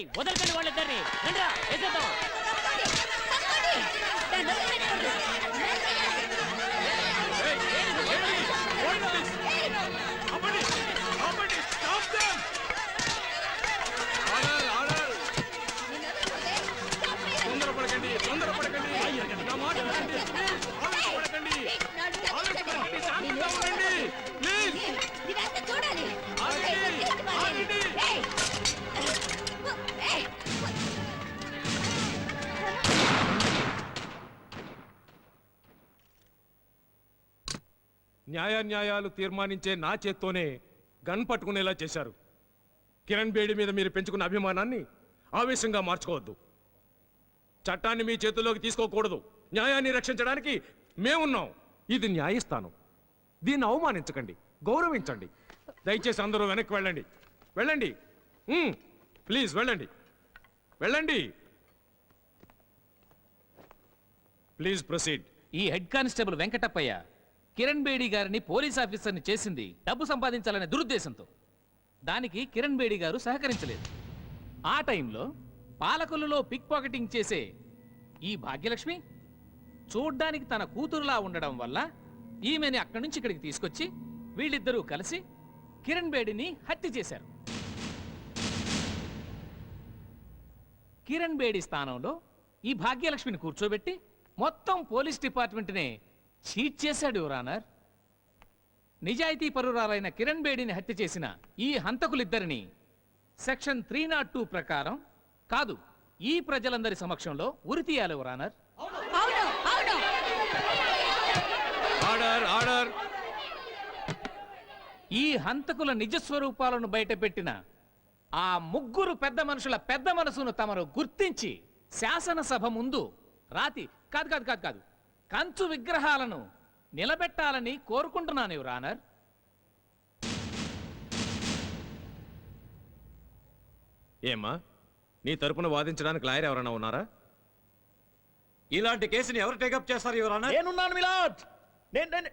రేయ్ వదలకండి వాళ్ళిద్దరిని. రండిరా వేసేద్దాం. న్యాయాలు తీర్మానించే నా చేత్తోనే గన్ పట్టుకునేలా చేశారు. కిరణ్ బేడి మీద మీరు పెంచుకున్న అభిమానాన్ని ఆవేశంగా మార్చుకోవద్దు. చట్టాన్ని మీ చేతుల్లోకి తీసుకోకూడదు. న్యాయాన్ని రక్షించడానికి మేమున్నాం. ఇది న్యాయస్థానం. దీన్ని అవమానించకండి. గౌరవించండి. దయచేసి అందరూ వెనక్కి వెళ్ళండి. వెళ్ళండి. ప్లీజ్ వెళ్ళండి. వెళ్ళండి. Please proceed. ఈ హెడ్ కానిస్టేబుల్ వెంకటప్పయ్య కిరణ్ బేడి గారిని పోలీస్ ఆఫీసర్ని చేసింది డబ్బు సంపాదించాలనే దురుద్దేశంతో. దానికి కిరణ్ బేడి గారు సహకరించలేదు. ఆ టైంలో పాలకొల్లులో పిక్ పాకెటింగ్ చేసే ఈ భాగ్యలక్ష్మి చూడ్డానికి తన కూతురులా ఉండడం వల్ల ఈమెని అక్కడి నుంచి ఇక్కడికి తీసుకొచ్చి వీళ్ళిద్దరూ కలిసి కిరణ్ బేడిని హత్య చేశారు. కిరణ్ బేడి స్థానంలో ఈ భాగ్యలక్ష్మిని కూర్చోబెట్టి మొత్తం పోలీస్ డిపార్ట్మెంట్నే చీట్ చేశాడు యువరానర్ నిజాయితీ పరురాలైన కిరణ్ బేడిని హత్య చేసిన ఈ హంతకులిద్దరిని సెక్షన్ త్రీ నాట్ టూ ప్రకారం కాదు ఈ ప్రజలందరి సమక్షంలో ఉరి తీయాలి యువరానర్ అవును ఆర్డర్ ఆర్డర్. ఈ హంతకుల నిజస్వరూపాలను బయటపెట్టిన ఆ ముగ్గురు పెద్ద మనుషుల పెద్ద మనసును తమరు గుర్తించి శాసనసభ ముందు రాతి కాదు కాదు కాదు కాదు. కంచు విగ్రహాలను నిలబెట్టాలని కోరుకుంటున్నాను యువరానర్ ఏమ్మా నీ తరపున వాదించడానికి లాయర్ ఎవరైనా ఉన్నారా ఇలాంటి కేసుని ఎవరు టేకప్ చేస్తారు యువరానా నేనున్నాను మిలాడ్ నేను నేను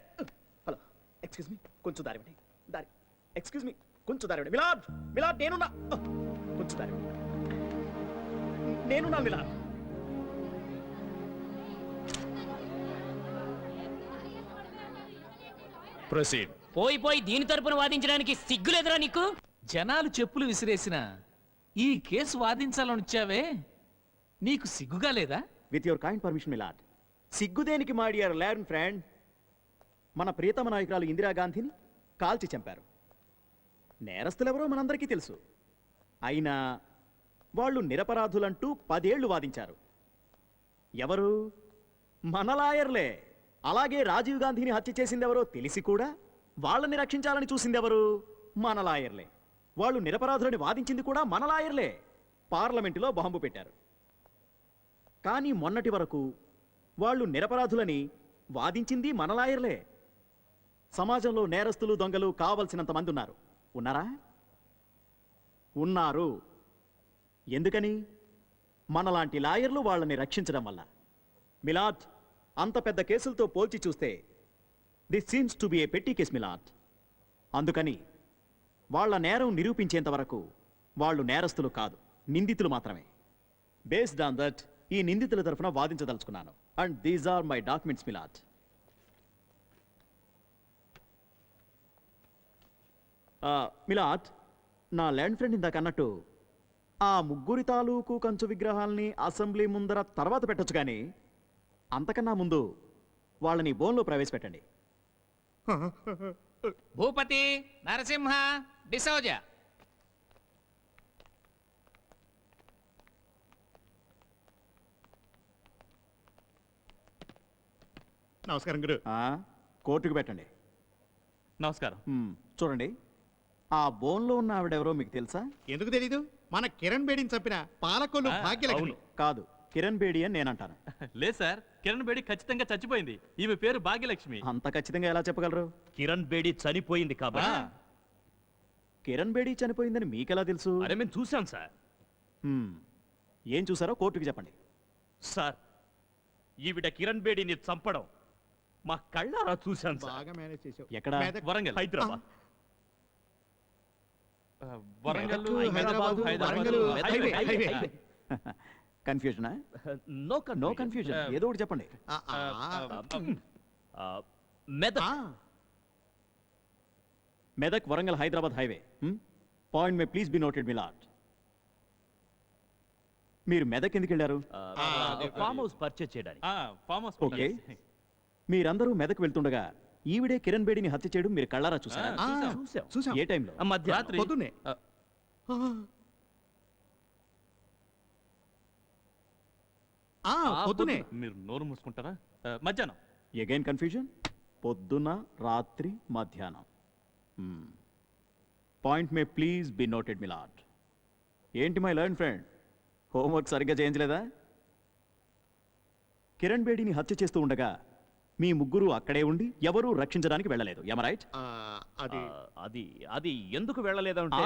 హలో ఎక్స్క్యూజ్ మీ కొంచెం దారి ఇవ్వండి. దారి ఎక్స్క్యూజ్ మీ కొంచెం దారి. మిలాడ్ మిలాడ్ నేనున్నా కొంచెం దారి ఇవ్వండి. నేనున్నాను మిలాడ్ ప్రొసీడ్. పోయి పోయి దీని తరపున వాదించడానికి సిగ్గులేదురా నీకు? జనాలు చెప్పులు విసిరేసిన ఈ కేసు వాదించాలని వచ్చావే? నీకు సిగ్గుగా లేదా? With your kind permission milord సిగ్గుదేనికి my dear learn friend మన ప్రియతమ నాయకురాలు ఇందిరాగాంధీని కాల్చి చంపారు. నేరస్తులెవరో మనందరికీ తెలుసు. అయినా వాళ్ళు నిరపరాధులంటూ పదేళ్ళు వాదించారు. ఎవరు? మన లాయర్లే. అలాగే రాజీవ్ గాంధీని హత్య చేసిందెవరో తెలిసి కూడా వాళ్ళని రక్షించాలని చూసిందెవరు? మన లాయర్లే. వాళ్ళు నిరపరాధులని వాదించింది కూడా మన లాయర్లే. పార్లమెంటులో బాంబు పెట్టారు. కానీ మొన్నటి వరకు వాళ్ళు నిరపరాధులని వాదించింది మన లాయర్లే. సమాజంలో నేరస్తులు దొంగలు కావలసినంత మంది ఉన్నారు. ఉన్నారా? ఉన్నారు. ఎందుకని? మనలాంటి లాయర్లు వాళ్ళని రక్షించడం వల్ల. మిలాద్ అంత పెద్ద కేసులతో పోల్చి చూస్తే this seems to be a petty case milord అందుకని వాళ్ళ నేరం నిరూపించేంత వరకు వాళ్ళు నేరస్తులు కాదు నిందితులు మాత్రమే. బేస్డ్ ఆన్ దట్ ఈ నిందితుల తరఫున వాదించదలుచుకున్నాను. And these are my documents milord milord నా ల్యాండ్ ఫ్రెండ్ ఇందాక అన్నట్టు ఆ ముగ్గురి తాలూకు కంచు విగ్రహాల్ని అసెంబ్లీ ముందర తర్వాత పెట్టొచ్చు కానీ అంతకన్నా ముందు వాళ్ళని బోన్లో ప్రవేశపెట్టండి. భూపతి నరసింహ డిసౌజ. నమస్కారం గురు. కోర్టుకు పెట్టండి. నమస్కారం. చూడండి. ఆ బోన్లో ఉన్న ఆవిడెవరో మీకు తెలుసా? ఎందుకు తెలీదు? మన కిరణ్ బేడిని చంపిన పాలకొల్లు భాగ్యలక్ష్మి. కాదు కిరణ్ బేడి అని నేను అంటాను లేదు సార్ కిరణ్ బేడి ఖచ్చితంగా చచ్చిపోయింది. ఈమె పేరు భాగ్యలక్ష్మి. అంత ఖచ్చితంగా ఎలా చెప్పగలరు? కిరణ్ బేడి చనిపోయింది కాబట్టి కిరణ్ బేడి చనిపోయిందని మీకెలా తెలుసు? అరే మేము చూసాం సార్. ఏం చూసారో కోర్టుకి చెప్పండి. సార్ ఈవిడ కిరణ్ బేడిని చంపడం మా కళ్ళారా చూశాం సార్. బాగా మేనేజ్ చేసావు ఎక్కడ? Warangal. Hyderabad. Warangal Medak, Hyderabad, highway. కన్ఫ్యూజనా? No no confusion. ఏదో ఒకటి చెప్పండి. ఆ, ఆ, మెదక్. ఆ, Medak Warangal Hyderabad highway. Point may please be noted milord మీరు మెదక్ ఎందుకు వెళ్ళారు? ఫామ్ హౌస్ పర్చేజ్ చేయడానికి. Farm house okay. మీరందరూ మెదక్ వెళ్తుండగా ఈవిడే కిరణ్ బేడిని హత్య చేయడం మీరు కళ్ళారా చూసారా చూసాం. ఏ టైంలో? మధ్య రాత్రి. ఆ, పొద్దునే. మీరు నోరు మూసుకుంటారా? ఆ, మధ్యాహ్నం. ఎగైన్ కన్ఫ్యూజన్ పొద్దున రాత్రి మధ్యాహ్నం. Point may please be noted milord ఏంటి మై లర్న్ ఫ్రెండ్ హోంవర్క్ సరిగ్గా చేయించలేదా? కిరణ్ బేడిని హత్య చేస్తూ ఉండగా మీ ముగ్గురు అక్కడే ఉండి ఎవరూ రక్షించడానికి వెళ్ళలేదు. రైట్ ఆ, అది ఆ, అది అది ఎందుకు వెళ్ళలేదంటే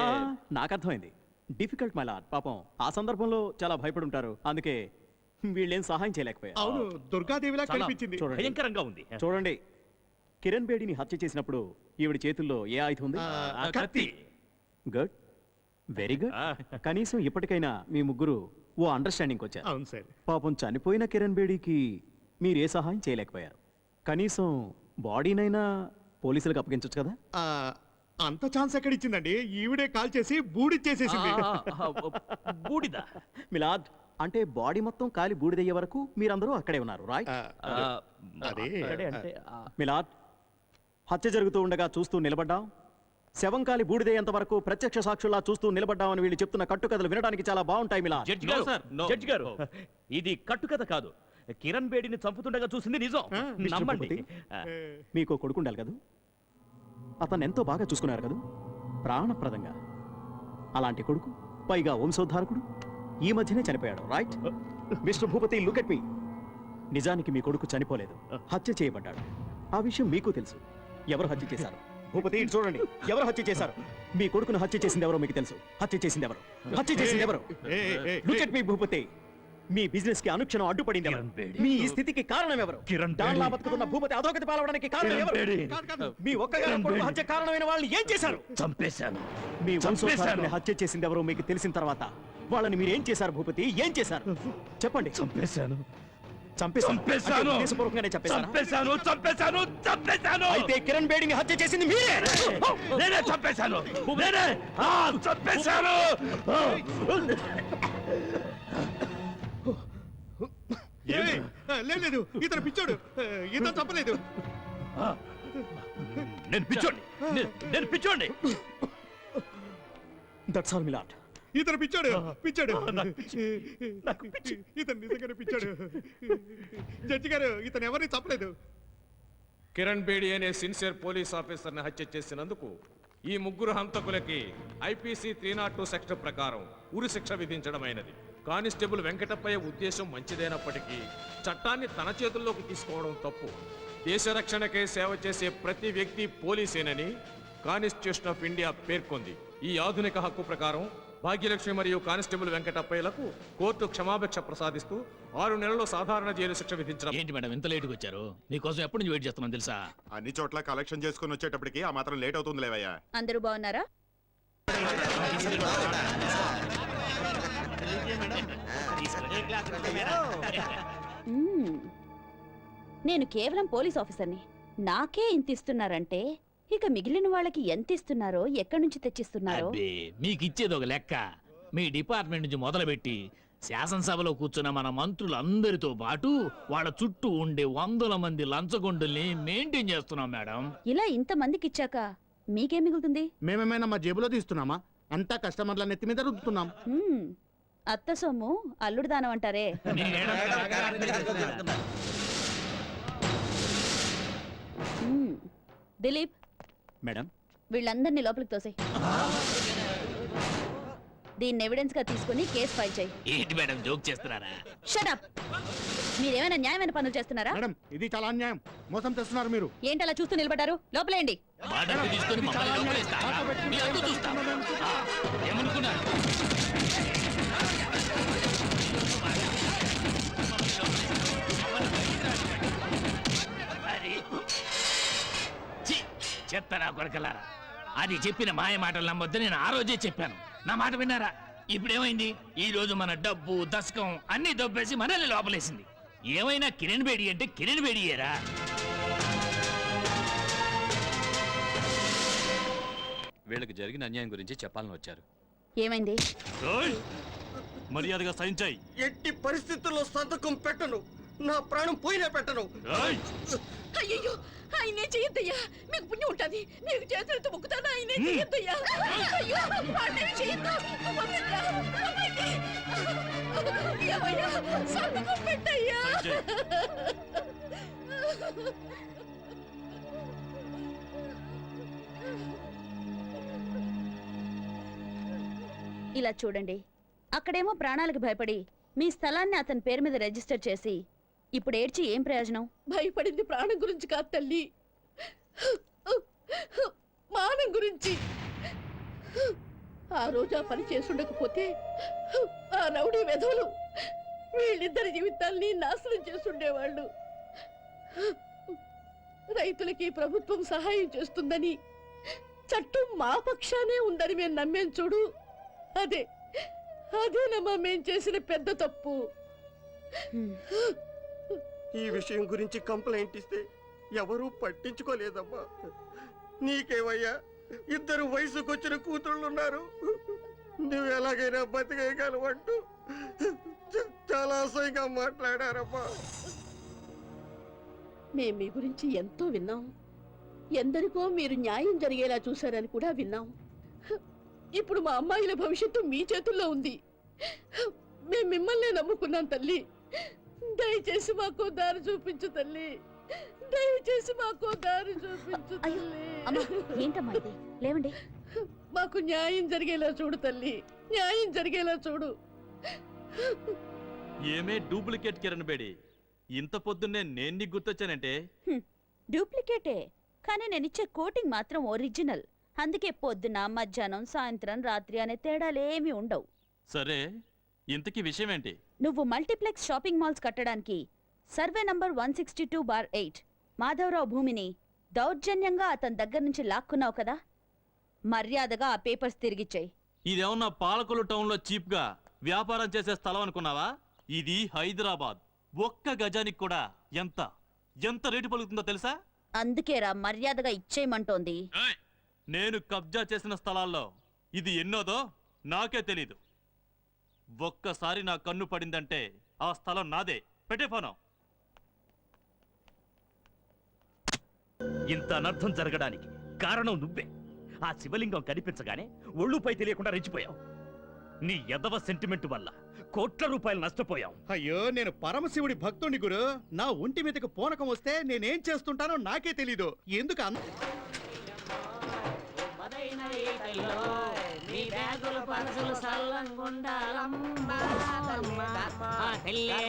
నాకు అర్థమైంది డిఫికల్ట్ మై లాట్ పాపం ఆ సందర్భంలో చాలా భయపడి ఉంటారు అందుకే వీళ్ళేం సహాయం చేయలేకపోయారు. అవును దుర్గాదేవిలా చాలా కనిపించింది చూడండి. భయంకరంగా ఉంది. చూడండి కిరణ్ బేడిని హత్య చేసినప్పుడు ఈవిడ చేతుల్లో ఏ ఆయుధం ఉంది? ఆ, కత్తి. గుడ్. Very good. ఆ. కనీసం ఇప్పటికైనా మీ ముగ్గురు ఓ అండర్స్టాండింగ్ వచ్చారు. అవును సార్. పాపం చనిపోయిన కిరణ్ బేడికి మీరు ఏ సహాయం చేయలేకపోయారు? కనీసం బాడీనైనా పోలీసులకు అప్పగించవచ్చు కదా? ఆ, అంత ఛాన్స్ ఎక్కడ ఇచ్చిందండి ఈవిడే కాల్ చేసి బూడిచ్చేసేసింది ఆ, ఆ, ఆ, బూడిద. మిలాద్ అంటే బాడీ మొత్తం కాలి బూడిదయ్యే వరకు మీరందరూ అక్కడే ఉన్నారు రాయ్ అదే. అక్కడే అంటే మిలాద్ హత్య జరుగుతూ ఉండగా చూస్తూ నిలబడ్డాం. శవం కాలి బూడిదయ్యేంత వరకు ప్రత్యక్ష సాక్షుల్లా చూస్తూ నిలబడ్డామని వీళ్ళు చెప్తున్న కట్టుకథలు వినడానికి చాలా బాగుంటాయి జడ్జి గారు. జడ్జి గారు ఇది కట్టుకథ కాదు. కిరణ్ బేడిని చంపుతుండగా చూసింది నిజం. నమ్మండి. మీకు కొడుకుండాలి కదా? అతను ఎంతో బాగా చూసుకున్నారు కదా? ప్రాణప్రదంగా. అలాంటి కొడుకు పైగా వంశోద్ధారకుడు. ఈ మధ్యనే చనిపోయాడు right mister Bhupathi look at me నిజానికి మీ కొడుకు చనిపోలేదు. హత్య చేయబడ్డాడు. ఆ విషయం మీకు తెలుసు. ఎవరు హత్య చేశారు? భూపతి ఇటు చూడండి. ఎవరు హత్య చేశారు? మీ కొడుకును హత్య చేసింది ఎవరో మీకు తెలుసు. హత్య చేసింది ఎవరు? హత్య చేసింది ఎవరు? Look at me Bhupathi. మీ బిజినెస్కి అనుక్షణం అడ్డుపడింది ఎవరు? కిరణ్ బేడి. మీ ఈ స్థితికి కారణం ఎవరు? కిరణ్ బేడి. బతుకుతున్న భూపతి అధోగతి పాలవడానికి కారణం ఎవరు? కాదు, కాదు. మీ ఒక్కగారు కొడుకు హత్య కారణమైన వాళ్ళని ఏం చేశారు? చంపేశాను. మీ చంపేశాను. హత్య చేసింది ఎవరో మీకు తెలిసిన తర్వాత వాళ్ళని మీరు ఏం చేశారు భూపతి? ఏం చేశారు? చెప్పండి. చంపేశాను. అయితే కిరణ్ బేడిని హత్య చేసింది మీరే. నేనే. చంపేశాను. నేనే. ఆ, చంపేశాను. ఏ, ఆ, లేదు లేదు. ఇతను పిచ్చోడు. ఇతను తప్పలేదు నేను పిచ్చోండి నేను పిచ్చోండి దట్స్ ఆల్ మిలాట్ ఇతను పిచ్చాడు పిచ్చాడు. ఇతను నిజంగానే పిచ్చాడు. జడ్జి గారు ఇతను ఎవరిని తప్పలేదు కిరణ్ బేడి అనే సిన్సియర్ పోలీస్ ఆఫీసర్ని హత్య చేసినందుకు ఈ ముగ్గురు హంతకులకి IPC three naught two section ప్రకారం ఉరి శిక్ష విధించడమైనది. కానిస్టేబుల్ వెంకటప్పయ్య ఉద్దేశం మంచిదైనప్పటికీ చట్టాన్ని తన చేతుల్లోకి తీసుకోవడం తప్పు. దేశ రక్షణకే సేవ చేసే ప్రతి వ్యక్తి పోలీసేనని కానిస్టిట్యూషన్ ఆఫ్ ఇండియా పేర్కొంది. ఈ ఆధునిక హక్కు ప్రకారం భాగ్యలక్ష్మి మరియు కానిస్టేబుల్ వెంకటప్పయ్యలకు కోర్టు క్షమాభిక్ష ప్రసాదిస్తూ ఆరు నెలల్లో సాధారణ జైలు శిక్ష విధించడం. ఏంటి మేడం ఇంత లేటుగా వచ్చారు? మీకోసం ఎప్పటి నుంచి వెయిట్ చేస్తున్నాను తెలుసా? అన్ని చోట్ల కలెక్షన్ చేసుకుని వచ్చేటప్పటికి ఆ మాత్రం లేట్ అవుతుంది లేవయ్యా. అందరూ బాగున్నారా? మ్మ్. నేను కేవలం పోలీస్ ఆఫీసర్ని. నాకే ఇంత ఇస్తున్నారంటే ఇక మిగిలిన వాళ్ళకి ఎంత ఇస్తున్నారో ఎక్కడి నుంచి తెచ్చిస్తున్నారో? అబ్బే మీకు ఇచ్చేది ఒక లెక్క. మీ డిపార్ట్మెంట్ నుంచి మొదలుపెట్టి శాసనసభలో కూర్చున్న మన మంత్రులందరితో పాటు వాళ్ళ చుట్టూ ఉండే వందల మంది లంచగొండుల్ని మెయింటైన్ చేస్తున్నాం మేడం. ఇలా ఇంత మందికి ఇచ్చాక మీకేం మిగులుతుంది? మేమేమైనా మా జేబులో తీస్తున్నామా? అంతా కస్టమర్ల నెత్తి మీద రుద్దుతున్నాం. అత్త సొమ్ము అల్లుడు దానం అంటారే. దిలీప్ మేడం. వీళ్ళందరినీ లోపలికి తోసే దీన్ని ఎవిడెన్స్గా తీసుకుని కేసు ఫైల్ చేయి. ఏంటి మేడం జోక్ చేస్తున్నారా? షటప్ మీరేమైనా న్యాయమైన పనులు చేస్తున్నారా? మేడం ఇది చాలా అన్యాయం. మోసం చేస్తున్నారు మీరు. ఏంటి అలా చూస్తూ నిలబడ్డారు? లోపలేండి తీసుకొని మమ్మల్ని లోపలేస్తారా? మీ అంతు చూస్తాం. ఆ, ఏమనుకున్నారు? కొరకలారా అది చెప్పిన మాయ మాటలు నమ్మొద్దు నేను ఆ రోజే చెప్పాను. నా మాట విన్నారా? ఇప్పుడేమైంది? ఈ రోజు మన డబ్బు దశకం అన్ని దొబ్బేసి మనల్ని లోపలేసింది. ఏమైనా కిరణ్ బేడి అంటే కిరణ్ బేడియేరా? వీళ్ళకి జరిగిన అన్యాయం గురించి చెప్పాలని వచ్చారు. ఏమైంది? మర్యాదగా సైన్ చేయి ఎట్టి పరిస్థితుల్లో సంతకం పెట్టను. నా ప్రాణం పోయినా పెట్టను. అయ్యో ఆయనే చెయ్యొద్దయ్యా మీకు పుణ్యం ఉంటుంది. మీకు చేతులతో మొక్కుతాను. ఆయనే చెయ్యొద్దయ్యా అయ్యో వాడిని చెయ్యొద్దు వదలరా, వదలండి. ఏమయ్యా, సంతకం పెట్టయ్యా. ఇలా చూడండి. అక్కడేమో ప్రాణాలకు భయపడి మీ స్థలాన్ని అతని పేరు మీద రిజిస్టర్ చేసి ఇప్పుడు ఏడ్చి ఏం ప్రయోజనం? భయపడింది ప్రాణం గురించి కాదు తల్లి. మానం గురించి. ఆ రోజు ఆ పని చేసుండకపోతే ఆ రౌడీ వెధవులు వీళ్ళిద్దరి జీవితాల్ని నాశనం చేసుండేవాళ్ళు. రైతులకి ప్రభుత్వం సహాయం చేస్తుందని చట్టం మా పక్షానే ఉందని మేము నమ్మేం చూడు. అదే అదేనమ్మా మేం చేసిన పెద్ద తప్పు. ఈ విషయం గురించి కంప్లైంట్ ఇస్తే ఎవరూ పట్టించుకోలేదమ్మా. నీకేమయ్యా? ఇద్దరు వయసుకొచ్చిన కూతుళ్ళున్నారు. నువ్వు ఎలాగైనా బతికేయగలవంటూ అంటూ చాలా అసహ్యంగా మాట్లాడారమ్మా. మేం మీ గురించి ఎంతో విన్నాం. ఎందరికో మీరు న్యాయం జరిగేలా చూశారని కూడా విన్నాం. ఇప్పుడు మా అమ్మాయిల భవిష్యత్తు మీ చేతుల్లో ఉంది. మేము మిమ్మల్నే నమ్ముకున్నాం తల్లి. దయచేసి మాకు దారి చూపించు తల్లి. దయచేసి మాకు దారి చూపించు అయ్యో, అమ్మా తల్లి ఏంటమ్మా ఇది? లేవండి. మాకు న్యాయం జరిగేలా చూడు తల్లి. న్యాయం జరిగేలా చూడు. ఏమే డూప్లికేట్ కిరణ్ బేడి? ఇంత పొద్దున్నే నేను నీకు గుర్తొచ్చానంటే? డూప్లికేటే. కానీ నేను ఇచ్చే కోటింగ్ మాత్రం ఒరిజినల్. అందుకే పొద్దున మధ్యాహ్నం సాయంత్రం రాత్రి అనే తేడాలేమీ ఉండవు. సరే ఇంతకీ విషయం ఏంటి నువ్వు మల్టీప్లెక్స్ షాపింగ్ మాల్స్ కట్టడానికి survey number one sixty two bar eight Madhavarao భూమిని దౌర్జన్యంగా అతని దగ్గర నుంచి లాక్కున్నావు కదా? మర్యాదగా ఆ పేపర్స్ తిరిగిచ్చేయి. ఇదేమన్నా పాలకొల్లు టౌన్లో చీప్గా వ్యాపారం చేసే స్థలం అనుకున్నావా? ఇది హైదరాబాద్. ఒక్క గజానికి కూడా ఎంత? ఎంత రేటు పలుకుతుందో తెలుసా? అందుకేరా మర్యాదగా ఇచ్చేయమంటోంది! నేను కబ్జా చేసిన స్థలాల్లో ఇది ఎన్నోదో నాకే తెలీదు. ఒక్కసారి నా కన్ను పడిందంటే ఆ స్థలం నాదే పెట్టే ఫోను ఇంత అనర్థం జరగడానికి కారణం నువ్వే ఆ శివలింగం కనిపించగానే ఒళ్ళుపై తెలియకుండా రెచ్చిపోయావు నీ ఎదవ సెంటిమెంట్ వల్ల కోట్ల రూపాయలు నష్టపోయావు అయ్యో నేను పరమశివుడి భక్తుని గురు నా ఒంటి మీదకి పూనకం వస్తే నేనేం చేస్తుంటానో నాకే తెలీదు ఎందుకు అంత మీ బ్యాగుల పనసులు సల్లంగుండాలమ్మా ఆ, తెల్లే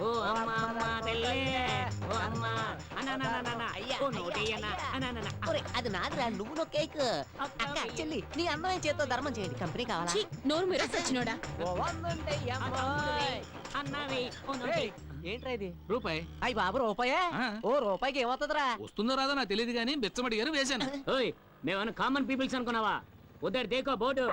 ఓ అమ్మ అమ్మ తెల్లే ఓ అమ్మ. అననననన ఓ నోటియన అననన. అది నాదిరా నువ్వు నో కేక్ అక్క చెల్లి నీ అందమైన చేత్తో ధర్మం చేయండి. కంపెనీ కావాలా? నోరు మీరు సచ్చినోడా? అన్నవి ఓ నోటి ఏంట్రా ఇది? రూపాయి. అయ్యి బాబు రూపాయే. ఓ రూపాయికి ఏమవుతుందిరా వస్తుందో రాదో నాకు తెలియదు కానీ బెచ్చమడిగారు వేశాను. ఓయ్ మేమన్నా కామన్ పీపుల్స్ అనుకున్నావా? ఉదర్ దేకో బోర్డు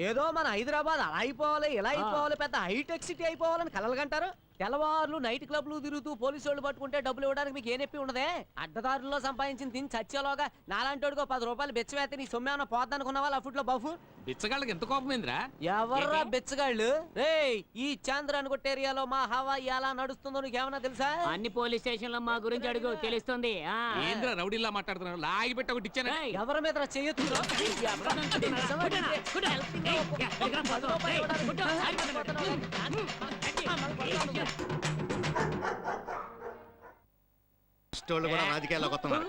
ఏదో మన హైదరాబాద్ అలా అయిపోవాలి ఇలా అయిపోవాలి పెద్ద హైటెక్ సిటీ అయిపోవాలని కలలుగంటారు తెల్లవారులు నైట్ క్లబ్లు తిరుగుతూ పోలీసు వాళ్ళు పట్టుకుంటే డబ్బులు ఇవ్వడానికి మీకు ఏ నొప్పి ఉండదే? అడ్డదారుల్లో సంపాదించిన తిని చచ్చేలోగా నాలాంటోడికో పది రూపాయలు బెచ్చవేస్తే నీ సొమ్మేమన్నా పోద్దనుకున్నావా లఫుట్లో బఫు? బిచ్చగాళ్ళకి ఎంత కోపమైందిరా ఎవర్రా? బెచ్చగాళ్ళు రేయ్ ఈ చాంద్ర అనుకుంటే ఏరియాలో మా హవా ఎలా నడుస్తుందో నీకు ఏమన్నా తెలుసా అన్ని పోలీస్ స్టేషన్లో మా గురించి అడుగు తెలుస్తుంది ఆ. ఏంద్రా రౌడీలా మాట్లాడుతున్నారు లాగి పెట్టి ఒకటి ఇచ్చాను ఏయ్, ఎవరి మీద రా. ఇష్టోళ్ళు కూడా రాజకీయాల్లోకి వస్తున్నారు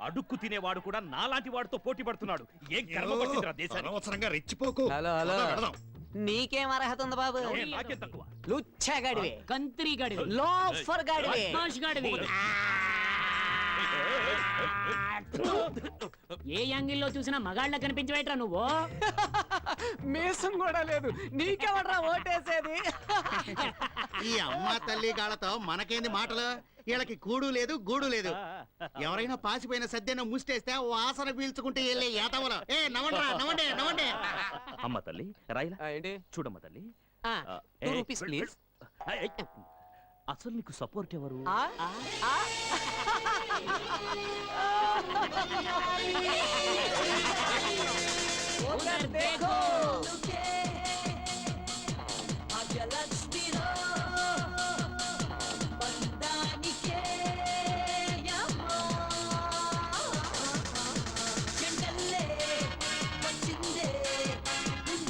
అడుక్కు తినేవాడు కూడా నాలాంటి వాడితో పోటీ పడుతున్నాడు. ఏం గర్వ పట్టిందిరా దేశానికి? అనవసరంగా రెచ్చిపోకు. Hello, hello. నీకేం అర్హత ఉంది బాబు? ఏ, నాకేం తక్కువ? లుచ్చగాడివి కంత్రి గడివి. లోఫర్ గాడివి. గడివి. ఏ యాంగిల్లో చూసినా మగాళ్ళ కనిపించవేట్రా నువ్వు? మీసం కూడా లేదు. నీకెవడ్రా ఓటేసేది? ఈ అమ్మ తల్లి గాళ్ళతో మనకేంది మాటలు? వీళ్ళకి కూడు లేదు గూడు లేదు. ఎవరైనా పాసిపోయిన ముస్టేస్తే ఓ వాసన పీల్చుకుంటే వెళ్ళే ఏటవలో ఏ నవండ్రా నవండే నవండే అమ్మ తల్లి రాయిలా? చూడమ్మ తల్లి. అసలు నీకు సపోర్ట్ ఎవరు? देखो